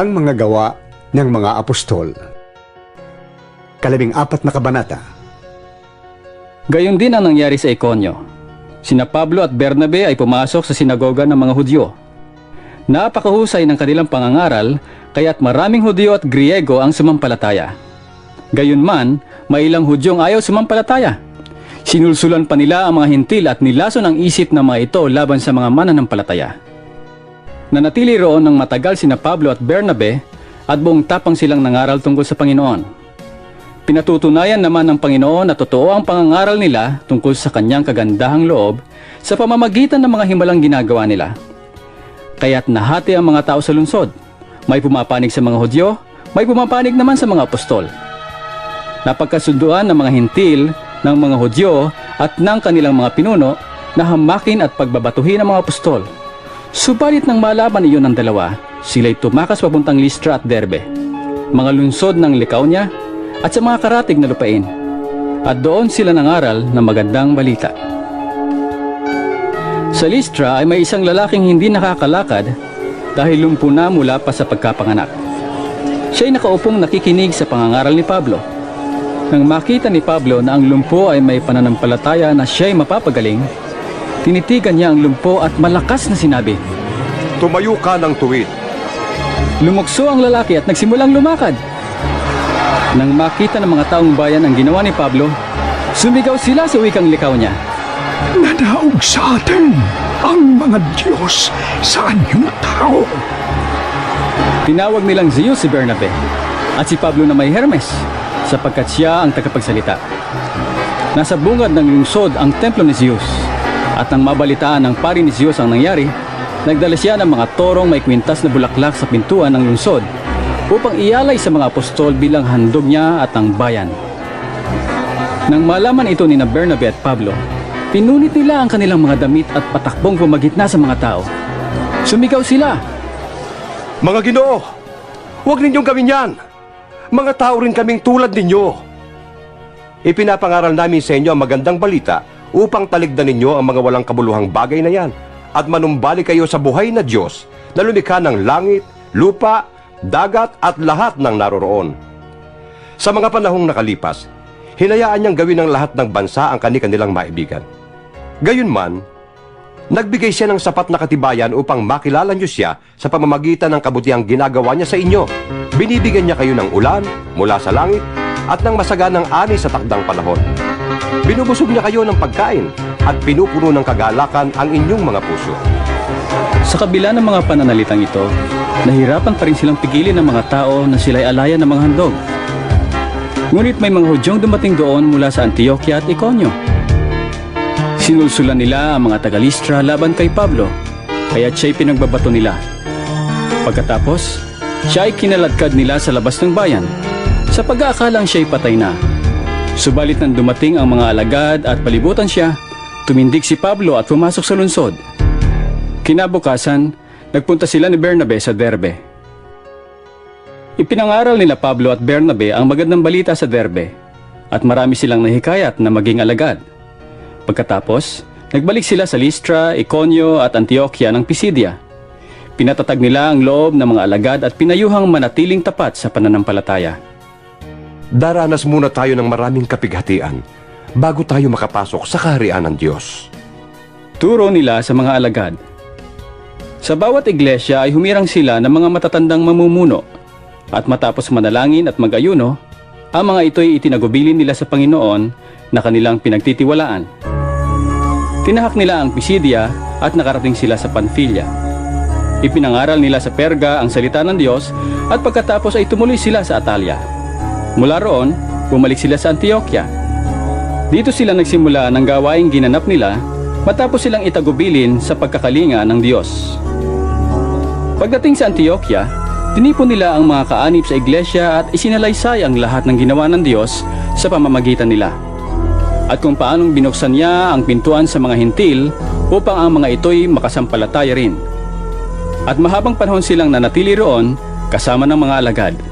Ang mga gawa ng mga apostol. Kalabing apat na kabanata. Gayon din ang nangyari sa Ikonyo. Sina Pablo at Bernabe ay pumasok sa sinagoga ng mga Hudyo. Napakahusay ng kanilang pangangaral, kaya't maraming Hudyo at Griego ang sumampalataya. Gayunman, may ilang Hudyong ayaw sumampalataya. Sinulsulan pa nila ang mga hintil at nilason ang isip ng mga ito laban sa mga mananampalataya. Nanatili roon ng matagal sina Pablo at Bernabe at buong tapang silang nangaral tungkol sa Panginoon. Pinatutunayan naman ng Panginoon na totoo ang pangangaral nila tungkol sa kanyang kagandahang loob sa pamamagitan ng mga himalang ginagawa nila. Kaya't nahati ang mga tao sa lungsod. May pumapanig sa mga Hudyo, may pumapanig naman sa mga apostol. Napagkasunduan ng mga hintil, ng mga Hudyo at ng kanilang mga pinuno na hamakin at pagbabatuhin ang mga apostol. Subalit nang malaman iyon ng dalawa, sila'y tumakas papuntang Listra at Derbe, mga lungsod ng Licaonia at sa mga karatig na lupain. At doon sila nangaral ng magandang balita. Sa Listra ay may isang lalaking hindi nakakalakad dahil lumpo na mula pa sa pagkapanganak. Siya'y nakaupong nakikinig sa pangangaral ni Pablo. Nang makita ni Pablo na ang lumpo ay may pananampalataya na siya'y mapapagaling, tinitigan niya ang lumpo at malakas na sinabi, Tumayo ka ng tuwid. Lumukso ang lalaki at nagsimulang lumakad. Nang makita ng mga taong bayan ang ginawa ni Pablo, sumigaw sila sa wikang likaw niya. Nanaog sa atin ang mga Diyos sa anyong tao. Tinawag nilang Zeus si Bernabe at si Pablo na may Hermes sapagkat siya ang tagapagsalita. Nasa bungad ng lungsod ang templo ni Zeus at nang mabalitaan ng pari ni Zeus ang nangyari, nagdala siya ng mga torong may kwintas na bulaklak sa pintuan ng lungsod upang ialay sa mga apostol bilang handog niya at ang bayan. Nang malaman ito ni na Bernabe at Pablo, pinunit nila ang kanilang mga damit at patakbong pumagitna sa mga tao. Sumigaw sila, Mga ginoo, huwag ninyong gawin yan. Mga tao rin kaming tulad ninyo. Ipinapangaral namin sa inyo ang magandang balita upang taligdan ninyo ang mga walang kabuluhang bagay na yan at manumbali kayo sa buhay na Diyos na lumikha ng langit, lupa, dagat at lahat ng naroroon. Sa mga panahong nakalipas, hinayaan niyang gawin ng lahat ng bansa ang kani-kanilang maibigan. Gayunman, nagbigay siya ng sapat na katibayan upang makilala niyo siya sa pamamagitan ng kabutihang ginagawa niya sa inyo. Binibigyan niya kayo ng ulan mula sa langit at ng masaganang ani sa takdang panahon. Binubusog niya kayo ng pagkain at pinupuno ng kagalakan ang inyong mga puso. Sa kabila ng mga pananalitang ito, nahirapan pa rin silang pigilin ng mga tao na sila'y alayan ng mga handog. Ngunit may mga hudyong dumating doon mula sa Antioquia at Iconio. Sinulsulan nila ang mga taga-Listra laban kay Pablo, kaya siya'y pinagbabato nila. Pagkatapos, siya kinaladkad nila sa labas ng bayan, sa pag-aakalang siya'y patay na. Subalit nang dumating ang mga alagad at palibutan siya, tumindig si Pablo at pumasok sa lungsod. Kinabukasan, nagpunta sila ni Bernabe sa Derbe. Ipinangaral nila Pablo at Bernabe ang magandang balita sa Derbe at marami silang nahikayat na maging alagad. Pagkatapos, nagbalik sila sa Listra, Iconio at Antioquia ng Pisidia. Pinatatag nila ang loob ng mga alagad at pinayuhang manatiling tapat sa pananampalataya. Daranas muna tayo ng maraming kapighatian bago tayo makapasok sa kaharian ng Diyos. Turo nila sa mga alagad. Sa bawat iglesia ay humirang sila ng mga matatandang mamumuno at matapos manalangin at mag-ayuno, ang mga ito'y itinagubilin nila sa Panginoon na kanilang pinagtitiwalaan. Tinahak nila ang Pisidia at nakarating sila sa Panfilia. Ipinangaral nila sa Perga ang salita ng Diyos at pagkatapos ay tumuloy sila sa Atalia. Mula roon, bumalik sila sa Antioquia. Dito sila nagsimula ng gawaing ginanap nila matapos silang itagubilin sa pagkakalinga ng Diyos. Pagdating sa Antioquia, tinipon nila ang mga kaanib sa iglesia at isinalaysay ang lahat ng ginawa ng Diyos sa pamamagitan nila. At kung paanong binuksan niya ang pintuan sa mga hintil upang ang mga ito'y makasampalataya rin. At mahabang panahon silang nanatili roon kasama ng mga alagad.